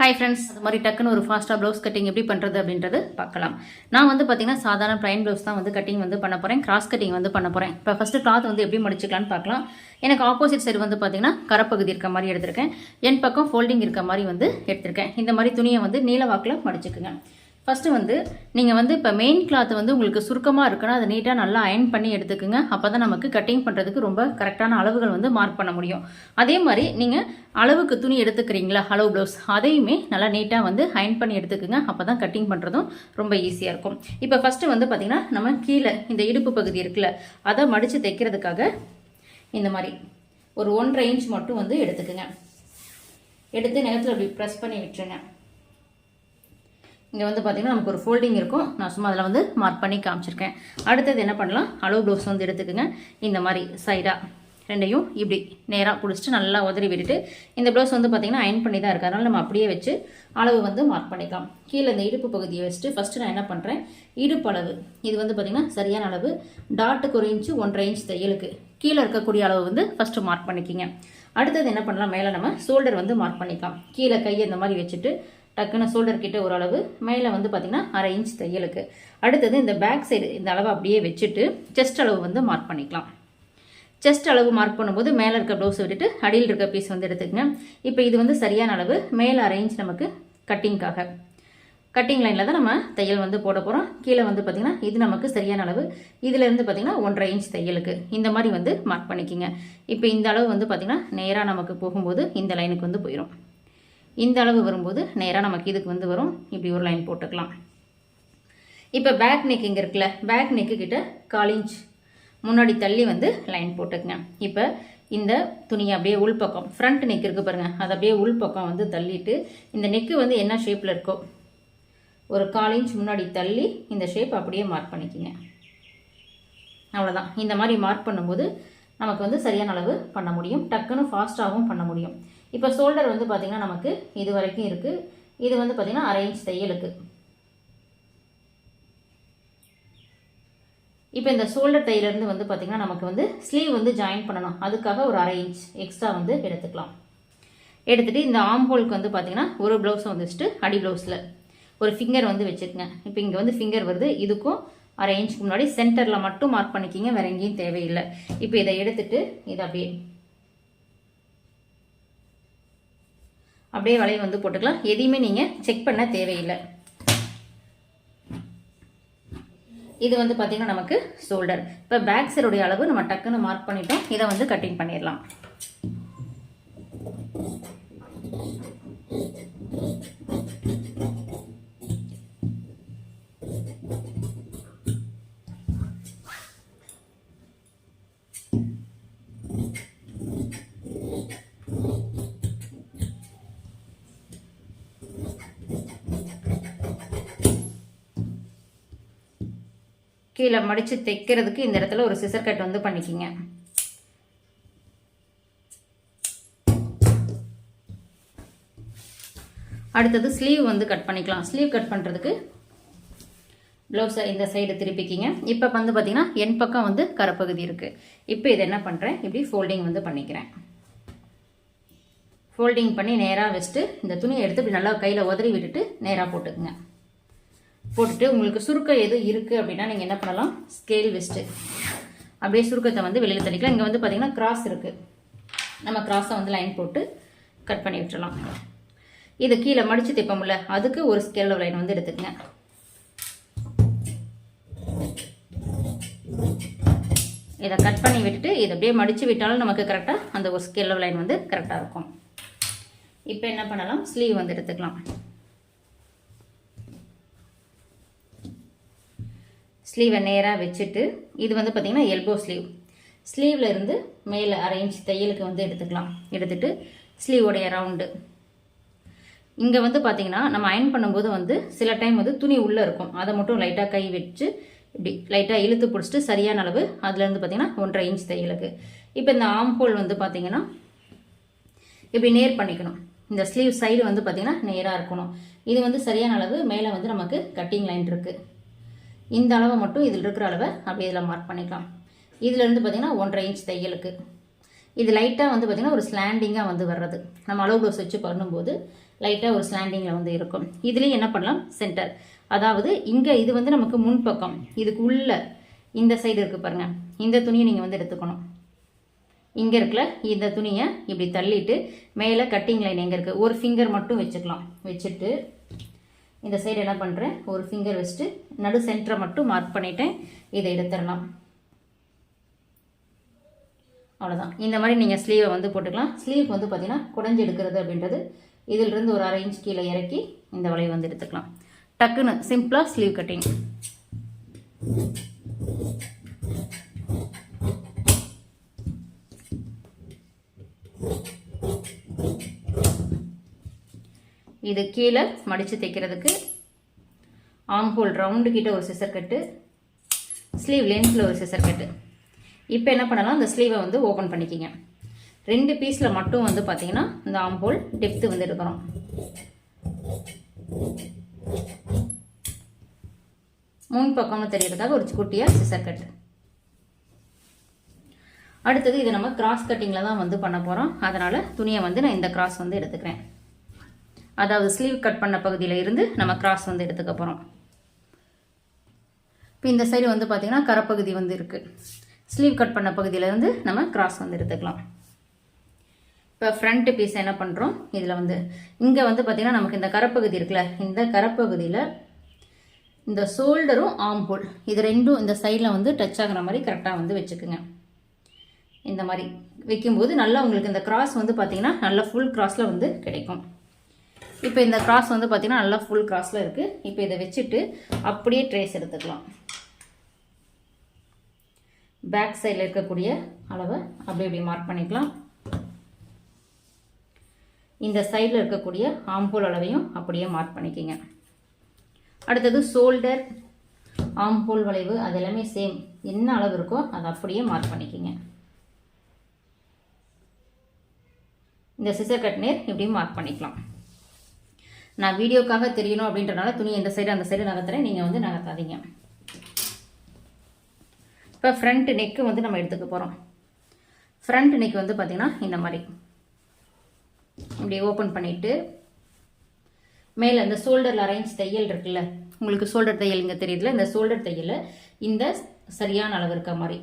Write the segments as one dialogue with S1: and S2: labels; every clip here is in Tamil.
S1: ஹாய் ஃப்ரெண்ட்ஸ் அது மாதிரி டக்குன்னு ஒரு ஃபாஸ்ட்டாக ப்ளவுஸ் கட்டிங் எப்படி பண்ணுறது அப்படின்றது பார்க்கலாம். நான் வந்து பார்த்தீங்கன்னா சாதாரண ப்ளைன் ப்ளவுஸ் தான் வந்து கட்டிங் வந்து பண்ண போகிறேன் கிராஸ் கட்டிங் வந்து பண்ண போகிறேன் இப்போ ஃபஸ்ட்டு கிளாத் வந்து எப்படி மடிச்சுக்கலாம்னு பார்க்கலாம். எனக்கு ஆப்போசிட் சைடு வந்து பார்த்தீங்கன்னா கரப்பகுதி இருக்க மாதிரி எடுத்திருக்கேன். என் பக்கம் ஃபோல்டிங் இருக்க மாதிரி வந்து எடுத்திருக்கேன். இந்த மாதிரி துணியை வந்து நீல வாக்கில் மடிச்சுக்குங்க. ஃபஸ்ட்டு வந்து நீங்கள் வந்து இப்போ மெயின் கிளாத் வந்து உங்களுக்கு சுருக்கமாக இருக்குன்னா அதை நீட்டாக நல்லா அயன் பண்ணி எடுத்துக்கோங்க. அப்போ தான் நமக்கு கட்டிங் பண்ணுறதுக்கு ரொம்ப கரெக்டான அளவுகள் வந்து மார்க் பண்ண முடியும். அதே மாதிரி நீங்கள் அளவுக்கு துணி எடுத்துக்கிறீங்களா? அளவு ப்ளவுஸ் அதையுமே நல்லா நீட்டாக வந்து அயன் பண்ணி எடுத்துக்குங்க. அப்போ தான் கட்டிங் பண்ணுறதும் ரொம்ப ஈஸியாக இருக்கும். இப்போ ஃபஸ்ட்டு வந்து பார்த்திங்கன்னா நம்ம கீழே இந்த இடுப்பு பகுதி இருக்குல்ல அதை மடித்து தைக்கிறதுக்காக இந்த மாதிரி ஒரு ஒன்றரை இன்ச் மட்டும் வந்து எடுத்துக்குங்க. எடுத்து நிலத்தில் அப்படி ப்ரெஸ் பண்ணி விட்டுருங்க. இங்கே வந்து பார்த்தீங்கன்னா நமக்கு ஒரு ஃபோல்டிங் இருக்கும். நான் சும்மா அதில் வந்து மார்க் பண்ணி காமிச்சிருக்கேன். அடுத்தது என்ன பண்ணலாம்? அளவு ப்ளவுஸ் வந்து எடுத்துக்கோங்க. இந்த மாதிரி சைடாக ரெண்டையும் இப்படி நேராக பிடிச்சிட்டு நல்லா உதறி விட்டுட்டு இந்த ப்ளவுஸ் வந்து பார்த்திங்கன்னா அயன் பண்ணி தான் இருக்கு. அதனால் நம்ம அப்படியே வச்சு அளவு வந்து மார்க் பண்ணிக்கலாம். கீழே இந்த இடுப்பு பகுதியை வச்சுட்டு ஃபஸ்ட்டு நான் என்ன பண்ணுறேன் இடுப்பு அளவு. இது வந்து பார்த்திங்கன்னா சரியான அளவு. டாட்டுக்கு ஒரு இன்ச்சு ஒன்றரை இன்ச் தையலுக்கு. கீழே இருக்கக்கூடிய அளவு வந்து ஃபஸ்ட்டு மார்க் பண்ணிக்கிங்க. அடுத்தது என்ன பண்ணலாம்? மேலே நம்ம ஷோல்டர் வந்து மார்க் பண்ணிக்கலாம். கீழே கையை இந்த மாதிரி வச்சுட்டு டக்குன்னு ஷோல்டர் கிட்ட ஓரளவு மேலே வந்து பார்த்திங்கன்னா அரை இன்ச் தையலுக்கு. அடுத்தது இந்த பேக் சைடு இந்த அளவை அப்படியே வச்சுட்டு செஸ்ட் அளவு வந்து மார்க் பண்ணிக்கலாம். செஸ்ட் அளவு மார்க் பண்ணும்போது மேலே இருக்க ப்ளவுஸ் விட்டுட்டு அடியில் இருக்க பீஸ் வந்து எடுத்துக்கங்க. இப்போ இது வந்து சரியான அளவு மேலே அரை இன்ச் நமக்கு கட்டிங்காக கட்டிங் லைனில் தான் நம்ம தையல் வந்து போட போகிறோம் கீழே வந்து பார்த்திங்கன்னா இது நமக்கு சரியான அளவு. இதிலேருந்து பார்த்திங்கன்னா ஒன்றரை இன்ச் தையலுக்கு. இந்த மாதிரி வந்து மார்க் பண்ணிக்கிங்க. இப்போ இந்த அளவு வந்து பார்த்திங்கன்னா நேராக நமக்கு போகும்போது இந்த லைனுக்கு வந்து போயிடும் இந்த அளவு வரும்போது நேராக நமக்கு இதுக்கு வந்து வரும். இப்படி ஒரு லைன் போட்டுக்கலாம். இப்போ பேக் நெக் இங்கே இருக்குல்ல பேக் நெக்கு கிட்ட கால் இன்ச் முன்னாடி தள்ளி வந்து லைன் போட்டுக்குங்க. இப்போ இந்த துணியை அப்படியே உள்பக்கம் ஃப்ரண்ட் நெக் இருக்குது பாருங்கள் அதை அப்படியே உள்பக்கம் வந்து தள்ளிட்டு இந்த நெக்கு வந்து என்ன ஷேப்பில் இருக்கோ ஒரு கால் இன்ச் முன்னாடி தள்ளி இந்த ஷேப் அப்படியே மார்க் பண்ணிக்கோங்க. அவ்வளோதான் இந்த மாதிரி மார்க் பண்ணும்போது நமக்கு வந்து சரியான அளவு பண்ண முடியும். டக்குன்னு ஃபாஸ்ட்டாகவும் பண்ண முடியும். இப்போ ஷோல்டர் வந்து பார்த்திங்கன்னா நமக்கு இது வரைக்கும் இருக்குது இது வந்து பார்த்திங்கன்னா அரை இன்ச் தையலுக்கு. இப்போ இந்த ஷோல்டர் தையிலேருந்து வந்து பார்த்திங்கன்னா நமக்கு வந்து ஸ்லீவ் வந்து ஜாயின் பண்ணணும். அதுக்காக ஒரு அரை இன்ச் எக்ஸ்ட்ரா வந்து எடுத்துக்கலாம். எடுத்துகிட்டு இந்த ஆம் ஹோலுக்கு வந்து பார்த்திங்கன்னா ஒரு ப்ளவுஸை வந்துச்சுட்டு அடி ப்ளவுஸில் ஒரு ஃபிங்கர் வந்து வச்சுருங்க இப்போ இங்கே வந்து ஃபிங்கர் வருது. இதுக்கும் அரை இன்ச்சுக்கு முன்னாடி சென்டரில் மட்டும் மார்க் பண்ணிக்கிங்க. வேறு எங்கேயும் தேவையில்லை. இப்போ இதை எடுத்துகிட்டு இதை அப்படியே அப்படியே வளைய வந்து போட்டுக்கலாம். எதையுமே நீங்கள் செக் பண்ண தேவையில்லை. இது வந்து பார்த்திங்கன்னா நமக்கு ஷோல்டர் இப்போ பேக் சைடுடைய அளவு நம்ம டக்குன்னு மார்க் பண்ணிட்டோம். இதை வந்து கட்டிங் பண்ணிடலாம். கீழே மடித்து தைக்கிறதுக்கு இந்த இடத்துல ஒரு சிசர் கட் வந்து பண்ணிக்கிங்க. அடுத்தது ஸ்லீவ் வந்து கட் பண்ணிக்கலாம். ஸ்லீவ் கட் பண்ணுறதுக்கு ப்ளவுஸை இந்த சைடு திருப்பிக்கிங்க. இப்போ வந்து பார்த்திங்கன்னா என் பக்கம் வந்து கரப்பகுதி இருக்குது இப்போ இதை என்ன பண்ணுறேன் இப்படி ஃபோல்டிங் வந்து பண்ணிக்கிறேன். ஃபோல்டிங் பண்ணி நேராக வச்சுட்டு இந்த துணியை எடுத்து இப்படி நல்லா கையில் உதறி விட்டுட்டு நேராக போட்டுக்குங்க. போட்டுட்டு உங்களுக்கு சுருக்கம் எது இருக்குது அப்படின்னா நீங்கள் என்ன பண்ணலாம்? ஸ்கேல் வெஸ்ட்டு அப்படியே சுருக்கத்தை வந்து வெளியில் தள்ளிக்கலாம். இங்கே வந்து பார்த்தீங்கன்னா கிராஸ் இருக்குது நம்ம கிராஸை வந்து லைன் போட்டு கட் பண்ணி விட்டுறலாம். இது கீழே மடித்து தைப்போம்ல அதுக்கு ஒரு ஸ்கேல் லைன் வந்து எடுத்துக்கங்க. இதை கட் பண்ணி விட்டுட்டு இதை அப்படியே மடித்து விட்டாலும் நமக்கு கரெக்டாக அந்த ஒரு ஸ்கேல் லைன் வந்து கரெக்டாக இருக்கும். இப்போ என்ன பண்ணலாம்? ஸ்லீவ் வந்து எடுத்துக்கலாம். ஸ்லீவை நேராக வச்சுட்டு இது வந்து பார்த்திங்கன்னா எல்போ ஸ்லீவ் ஸ்லீவில் இருந்து மேலே அரை இன்ச் தையலுக்கு வந்து எடுத்துக்கலாம். எடுத்துகிட்டு ஸ்லீவோடைய ரவுண்டு இங்கே வந்து பார்த்திங்கன்னா நம்ம அயன் பண்ணும்போது வந்து சில டைம் வந்து துணி உள்ளே இருக்கும். அதை மட்டும் லைட்டாக கை வச்சு இப்படி லைட்டாக இழுத்து பிடிச்சிட்டு சரியான அளவு அதுலேருந்து பார்த்திங்கன்னா ஒன்றரை இன்ச் தையலுக்கு. இப்போ இந்த ஆம் ஹோல் வந்து பார்த்திங்கன்னா இப்படி நேர் பண்ணிக்கணும். இந்த ஸ்லீவ் சைடு வந்து பார்த்திங்கன்னா நேராக இருக்கணும். இது வந்து சரியான அளவு மேலே வந்து நமக்கு கட்டிங் லைன் இருக்குது இந்த அளவை மட்டும் இதில் இருக்கிற அளவை அப்படியே இதில் மார்க் பண்ணிக்கலாம். இதிலேருந்து பார்த்திங்கன்னா ஒன்றரை இன்ச் தையலுக்கு. இது லைட்டாக வந்து பார்த்திங்கன்னா ஒரு ஸ்லாண்டிங்காக வந்து வர்றது. நம்ம அளவு ப்ளவுஸ் வச்சு பண்ணும்போது லைட்டாக ஒரு ஸ்லாண்டிங்கில் வந்து இருக்கும். இதுலேயும் என்ன பண்ணலாம்? சென்டர் அதாவது இங்கே இது வந்து நமக்கு முன்பக்கம். இதுக்கு உள்ள இந்த சைடு இருக்குது பாருங்கள் இந்த துணியை நீங்கள் வந்து எடுத்துக்கணும். இங்கே இருக்கல இந்த துணியை இப்படி தள்ளிட்டு மேலே கட்டிங் லைன் எங்கே இருக்குது ஒரு ஃபிங்கர் மட்டும் வச்சுக்கலாம். வச்சுட்டு இந்த சைடு என்ன பண்ணுறேன் ஒரு ஃபிங்கர் வச்சுட்டு நடு சென்டரை மட்டும் மார்க் பண்ணிவிட்டேன் இதை எடுத்துடலாம். அவ்வளோதான் இந்த மாதிரி நீங்கள் ஸ்லீவை வந்து போட்டுக்கலாம். ஸ்லீவ் வந்து பார்த்தீங்கன்னா குடஞ்சி எடுக்கிறது அப்படின்றது இதிலிருந்து ஒரு அரை இன்ச் கீழே இறக்கி இந்த வளைவு வந்து எடுத்துக்கலாம். டக்குன்னு சிம்பிளாக ஸ்லீவ் கட்டிங் இது கீழே மடித்து தைக்கிறதுக்கு ஆம் ஹோல் ரவுண்டு கிட்ட ஒரு சிசர் கட்டு ஸ்லீவ் லென்த்தில் ஒரு சிசர் கட்டு இப்போ என்ன பண்ணலாம்? அந்த ஸ்லீவை வந்து ஓப்பன் பண்ணிக்கிங்க. ரெண்டு பீஸில் மட்டும் வந்து பார்த்தீங்கன்னா இந்த ஆம் ஹோல் டெப்த்து வந்து எடுக்கிறோம் முன் பக்கமும் தெரிகிறதுக்காக ஒரு குட்டியாக சிசர் கட்டு அடுத்தது இதை நம்ம கிராஸ் கட்டிங்கில் தான் வந்து பண்ண போகிறோம் அதனால் துணியை வந்து நான் இந்த கிராஸ் வந்து எடுத்துக்கிறேன். அதாவது ஸ்லீவ் கட் பண்ண பகுதியில் இருந்து நம்ம கிராஸ் வந்து எடுத்துக்க போகிறோம் இப்போ இந்த சைடு வந்து பார்த்திங்கன்னா கரப்பகுதி வந்து இருக்குது ஸ்லீவ் கட் பண்ண பகுதியிலேருந்து நம்ம கிராஸ் வந்து எடுத்துக்கலாம். இப்போ ஃப்ரண்ட் பீஸ் என்ன பண்ணுறோம் இதில் வந்து இங்கே வந்து பார்த்திங்கன்னா நமக்கு இந்த கரப்பகுதி இருக்குல்ல இந்த கரப்பகுதியில் இந்த ஷோல்டரும் ஆம் ஹோல் இது ரெண்டும் இந்த சைடில் வந்து டச் ஆகிற மாதிரி கரெக்டாக வந்து வச்சுக்குங்க. இந்த மாதிரி வைக்கும்போது நல்லா உங்களுக்கு இந்த கிராஸ் வந்து பார்த்திங்கன்னா நல்லா ஃபுல் கிராஸில் வந்து கிடைக்கும். இப்போ இந்த கிராஸ் வந்து பார்த்திங்கன்னா நல்லா ஃபுல் கிராஸில் இருக்குது இப்போ இதை வச்சுட்டு அப்படியே ட்ரேஸ் எடுத்துக்கலாம். பேக் சைடில் இருக்கக்கூடிய அளவை அப்படி இப்படி மார்க் பண்ணிக்கலாம். இந்த சைடில் இருக்கக்கூடிய ஆம்போல் அளவையும் அப்படியே மார்க் பண்ணிக்கிங்க. அடுத்தது ஷோல்டர் ஆம்போல் வளைவு அது எல்லாமே சேம் என்ன அளவு இருக்கோ அதை அப்படியே மார்க் பண்ணிக்கிங்க. இந்த சிசர் கட் நேர் இப்படியும் மார்க் பண்ணிக்கலாம். நான் வீடியோக்காக தெரியணும் அப்படின்றனால துணி இந்த சைடு அந்த சைடு நகர்த்துறேன். நீங்கள் வந்து நகர்த்தாதீங்க. இப்போ ஃப்ரண்ட் நெக்கு வந்து நம்ம எடுத்துக்க போகிறோம் ஃப்ரண்ட் நெக் வந்து பார்த்திங்கன்னா இந்த மாதிரி. இப்படி ஓப்பன் பண்ணிவிட்டு மேலே இந்த ஷோல்டரில் அரேஞ்ச் தையல் இருக்குல்ல உங்களுக்கு ஷோல்டர் தையல் இங்கே தெரியுதுல இந்த ஷோல்டர் தையல் இந்த சரியான அளவு இருக்க மாதிரி.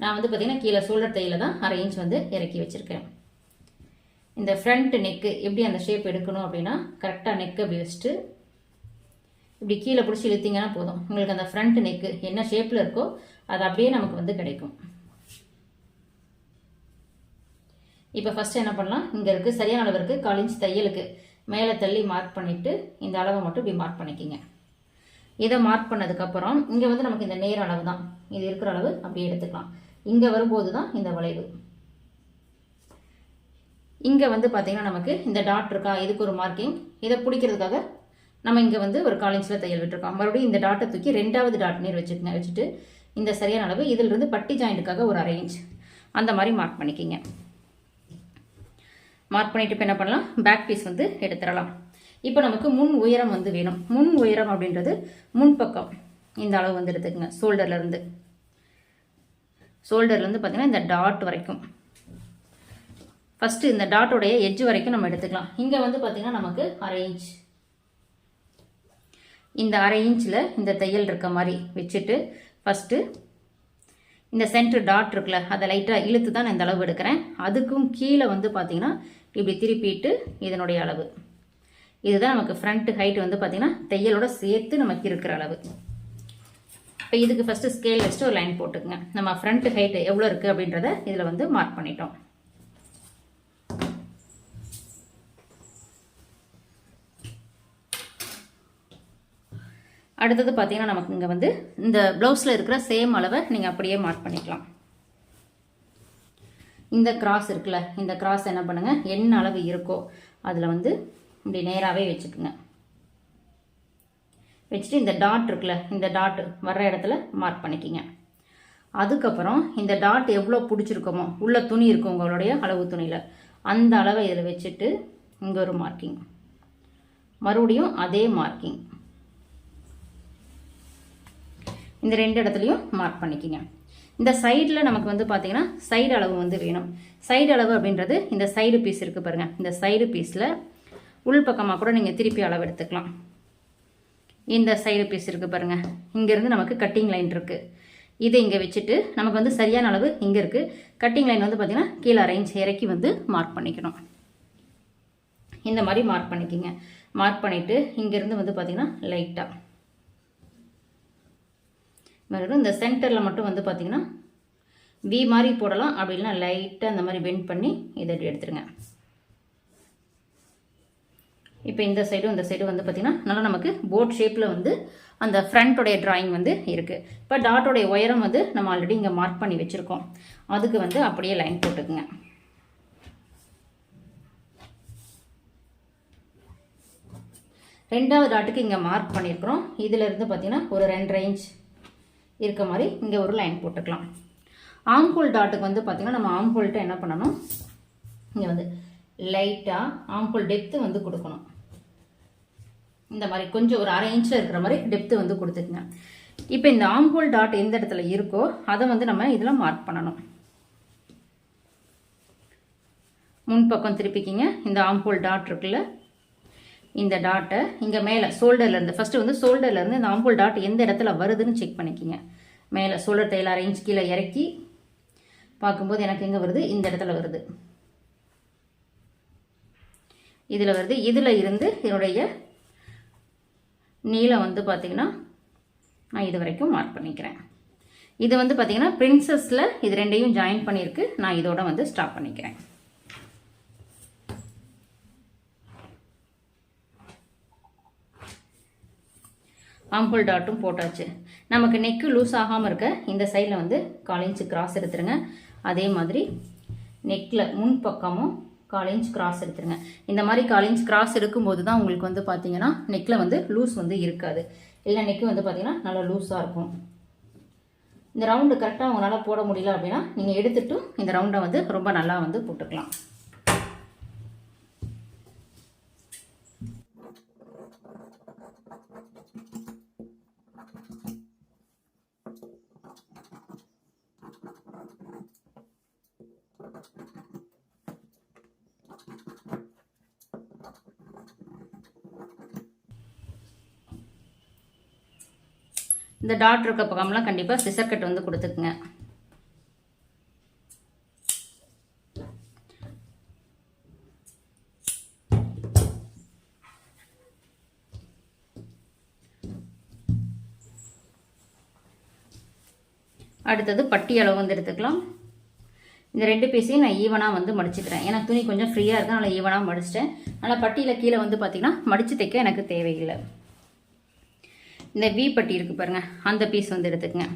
S1: நான் வந்து பார்த்திங்கன்னா கீழே ஷோல்டர் தையில தான் அரேஞ்ச் வந்து இறக்கி வச்சுருக்கேன் இந்த ஃப்ரண்ட் நெக்கு எப்படி அந்த ஷேப் எடுக்கணும் அப்படின்னா கரெக்டாக நெக்கு அப்படி வச்சுட்டு இப்படி கீழே பிடிச்சி இழுத்தீங்கன்னா போதும். உங்களுக்கு அந்த ஃப்ரண்ட் நெக்கு என்ன ஷேப்பில் இருக்கோ அது அப்படியே நமக்கு வந்து கிடைக்கும். இப்போ ஃபஸ்ட்டு என்ன பண்ணலாம்? இங்கே இருக்குது சரியான அளவு இருக்குது கால் இன்ச் தையலுக்கு மேலே தள்ளி மார்க் பண்ணிவிட்டு இந்த அளவை மட்டும் இப்படி மார்க் பண்ணிக்கிங்க. இதை மார்க் பண்ணதுக்கப்புறம் இங்கே வந்து நமக்கு இந்த நேர அளவு தான் இது இருக்கிற அளவு அப்படியே எடுத்துக்கலாம். இங்கே வரும்போது தான் இந்த வளைவு. இங்கே வந்து பார்த்தீங்கன்னா நமக்கு இந்த டாட் இருக்கா? இதுக்கு ஒரு மார்க்கிங் இதை பிடிக்கிறதுக்காக நம்ம இங்கே வந்து ஒரு காலேஜில் தையல் விட்டுருக்கோம். மறுபடியும் இந்த டாட்டை தூக்கி ரெண்டாவது டாட் நீர் வச்சுக்கங்க. வச்சுட்டு இந்த சரியான அளவு இதிலிருந்து பட்டி ஜாயிண்ட்டுக்காக ஒரு அரை இன்ச் அந்த மாதிரி மார்க் பண்ணிக்கிங்க. மார்க் பண்ணிட்டு இப்போ என்ன பண்ணலாம்? பேக் பீஸ் வந்து எடுத்துடலாம். இப்போ நமக்கு முன் உயரம் வந்து வேணும். முன் உயரம் அப்படின்றது முன்பக்கம். இந்த அளவு வந்து எடுத்துக்கோங்க. ஷோல்டர்லேருந்து ஷோல்டர்லேருந்து பார்த்தீங்கன்னா இந்த டாட் வரைக்கும். ஃபஸ்ட்டு இந்த டாட்டோடைய எட்ஜ் வரைக்கும் நம்ம எடுத்துக்கலாம். இங்கே வந்து பார்த்திங்கன்னா நமக்கு அரை இன்ச் இந்த அரை இன்ச்சில் இந்த தையல் இருக்க மாதிரி வச்சுட்டு ஃபஸ்ட்டு இந்த சென்ட்ரு டாட் இருக்குல்ல அதை லைட்டாக இழுத்து தான் நான் இந்த அளவு எடுக்கிறேன். அதுக்கும் கீழே வந்து பார்த்திங்கன்னா இப்படி திருப்பிட்டு இதனுடைய அளவு. இதுதான் நமக்கு ஃப்ரண்ட் ஹைட் வந்து பார்த்திங்கன்னா தையலோட சேர்த்து நமக்கு இருக்கிற அளவு. இப்போ இதுக்கு ஃபஸ்ட்டு ஸ்கேல் வச்சுட்டு ஒரு லைன் போட்டுக்கோங்க. நம்ம ஃப்ரண்ட் ஹைட் எவ்வளோ இருக்குது அப்படின்றத இதில் வந்து மார்க் பண்ணிட்டோம். அடுத்தது பார்த்தீங்கன்னா நமக்கு இங்கே வந்து இந்த ப்ளவுஸில் இருக்கிற சேம் அளவை நீங்கள் அப்படியே மார்க் பண்ணிக்கலாம். இந்த கிராஸ் இருக்குல்ல இந்த கிராஸ் என்ன பண்ணுங்கள் என்ன அளவு இருக்கோ அதில் வந்து இப்படி நேராகவே வச்சுக்குங்க. வச்சுட்டு இந்த டாட் இருக்குல்ல இந்த டாட் வர்ற இடத்துல மார்க் பண்ணிக்கிங்க. அதுக்கப்புறம் இந்த டாட் எவ்வளோ பிடிச்சிருக்கோமோ உள்ள துணி இருக்கும் உங்களுடைய அளவு துணியில் அந்த அளவை இதில் வச்சுட்டு இங்கே ஒரு மார்க்கிங் மறுபடியும் அதே மார்க்கிங் இந்த ரெண்டு இடத்துலையும் மார்க் பண்ணிக்கிங்க. இந்த சைடில் நமக்கு வந்து பார்த்தீங்கன்னா சைடு அளவு வந்து வேணும். சைடு அளவு அப்படின்றது இந்த சைடு பீஸ் இருக்குது பாருங்கள் இந்த சைடு பீஸில் உள்பக்கமாக கூட நீங்கள் திருப்பி அளவு எடுத்துக்கலாம். இந்த சைடு பீஸ் இருக்குது பாருங்கள் இங்கேருந்து நமக்கு கட்டிங் லைன் இருக்குது இதை இங்கே வச்சுட்டு நமக்கு வந்து சரியான அளவு இங்கே இருக்குது கட்டிங் லைன் வந்து பார்த்திங்கன்னா கீழே அரேஞ்ச் இறக்கி வந்து மார்க் பண்ணிக்கணும். இந்த மாதிரி மார்க் பண்ணிக்கிங்க. மார்க் பண்ணிவிட்டு இங்கேருந்து வந்து பார்த்திங்கன்னா லைட்டாக மாதிரி இந்த சென்டரில் மட்டும் வந்து பார்த்திங்கன்னா வி மாதிரி போடலாம். அப்படி இல்லைனா லைட்டாக அந்த மாதிரி பெண்ட் பண்ணி இதை எடுத்துருங்க. இப்போ இந்த சைடும் இந்த சைடும் வந்து பார்த்திங்கன்னா நல்லா நமக்கு போட் ஷேப்பில் வந்து அந்த ஃப்ரண்ட்டோடைய ட்ராயிங் வந்து இருக்குது இப்போ டாட்டோடைய உயரம் வந்து நம்ம ஆல்ரெடி இங்கே மார்க் பண்ணி வச்சுருக்கோம். அதுக்கு வந்து அப்படியே லைன் போட்டுக்குங்க. ரெண்டாவது டாட்டுக்கு இங்கே மார்க் பண்ணியிருக்கிறோம் இதிலிருந்து பார்த்திங்கன்னா ஒரு ரெண்டு இன்ச் இருக்க மாதிரி இங்கே ஒரு லைன் போட்டுக்கலாம். ஆம்பூல் டாட்டுக்கு வந்து பார்த்திங்கன்னா நம்ம ஆம்பூல்கிட்ட என்ன பண்ணணும்? இங்கே வந்து லைட்டாக ஆம்பூல் டெப்த்து வந்து கொடுக்கணும். இந்த மாதிரி கொஞ்சம் ஒரு அரை இன்ச்சில் இருக்கிற மாதிரி டெப்த்து வந்து கொடுத்துக்குங்க. இப்போ இந்த ஆம்பூல் டாட் எந்த இடத்துல இருக்கோ அதை வந்து நம்ம இதில் மார்க் பண்ணணும். முன்பக்கம் திருப்பிக்கிங்க. இந்த ஆம்பூல் டாட் இருக்குல்ல இந்த டாட்டை இங்கே மேலே ஷோல்டர்லேருந்து ஃபஸ்ட்டு வந்து ஷோல்டர்லேருந்து இந்த ஆம்பூல் டாட் எந்த இடத்துல வருதுன்னு செக் பண்ணிக்கிங்க. மேலே ஷோல்டர் தையல் அரை இன்ச் கீழே இறக்கி பார்க்கும்போது எனக்கு எங்கே வருது? இந்த இடத்துல வருது. இதில் வருது. இதில் இருந்து என்னுடைய நீளம் வந்து பார்த்திங்கன்னா நான் இது வரைக்கும் மார்க் பண்ணிக்கிறேன். இது வந்து பார்த்திங்கன்னா பிரின்சஸில் இது ரெண்டையும் ஜாயின் பண்ணியிருக்கு. நான் இதோட வந்து ஸ்டாப் பண்ணிக்கிறேன். ஆம்பிள் டாட்டும் போட்டாச்சு. நமக்கு நெக்கு லூஸ் ஆகாமல் இருக்க இந்த சைடில் வந்து கால் இன்ச்சு கிராஸ் எடுத்துருங்க. அதே மாதிரி நெக்கில் முன் பக்கமும் கால் இன்ச் கிராஸ் எடுத்துருங்க. இந்த மாதிரி கால் இன்ச் கிராஸ் எடுக்கும்போது தான் உங்களுக்கு வந்து பார்த்தீங்கன்னா நெக்கில் வந்து லூஸ் வந்து இருக்காது. இல்லை நெக்கு வந்து பார்த்தீங்கன்னா நல்லா லூஸாக இருக்கும். இந்த ரவுண்டு கரெக்டாக உங்களால் போட முடியல அப்படின்னா நீங்கள் எடுத்துகிட்டு இந்த ரவுண்டை வந்து ரொம்ப நல்லா வந்து போட்டுக்கலாம். இந்த டாட் இருக்க பக்கம்லாம் கண்டிப்பாக சிசர் கட் வந்து கொடுத்துக்குங்க. அடுத்தது பட்டி அளவு வந்து எடுத்துக்கலாம். இந்த ரெண்டு பீஸையும் நான் ஈவனாக வந்து மடிச்சுக்கிறேன். ஏன்னா துணி கொஞ்சம் ஃப்ரீயாக இருக்கு அதனால் ஈவனாக மடிச்சிட்டேன். அதனால் பட்டியில் கீழே வந்து பார்த்திங்கன்னா மடித்து தைக்க எனக்கு தேவையில்லை. இந்த வி பட்டி இருக்குது பாருங்கள் அந்த பீஸ் வந்து எடுத்துக்கங்க.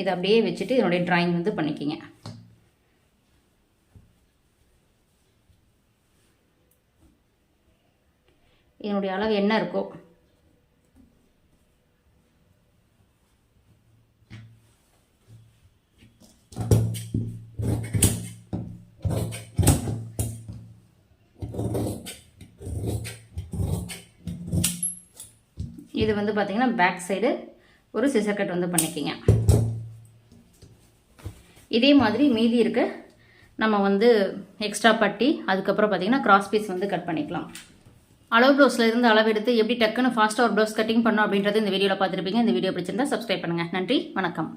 S1: இதை அப்படியே வச்சுட்டு இதனுடைய ட்ராயிங் வந்து பண்ணிக்கிங்க. இதனுடைய அளவு என்ன இருக்கோ. இது வந்து பார்த்திங்கன்னா பேக் சைடு ஒரு சிசர் கட் வந்து பண்ணிக்கிங்க. இதே மாதிரி மீதி இருக்க. நம்ம வந்து எக்ஸ்ட்ரா பட்டி அதுக்கப்புறம் பார்த்திங்கன்னா கிராஸ் பீஸ் வந்து கட் பண்ணிக்கலாம். அளவு ப்ளவுஸில் இருந்து அளவு எடுத்து எப்படி டக்குன்னு ஃபாஸ்ட்டாக ஒரு ப்ளவுஸ் கட்டிங் பண்ணோம் அப்படின்றது இந்த வீடியோவில் பார்த்துருப்பீங்க இந்த வீடியோ பிடிச்சிருந்தா சப்ஸ்கிரைப் பண்ணுங்கள் நன்றி வணக்கம்.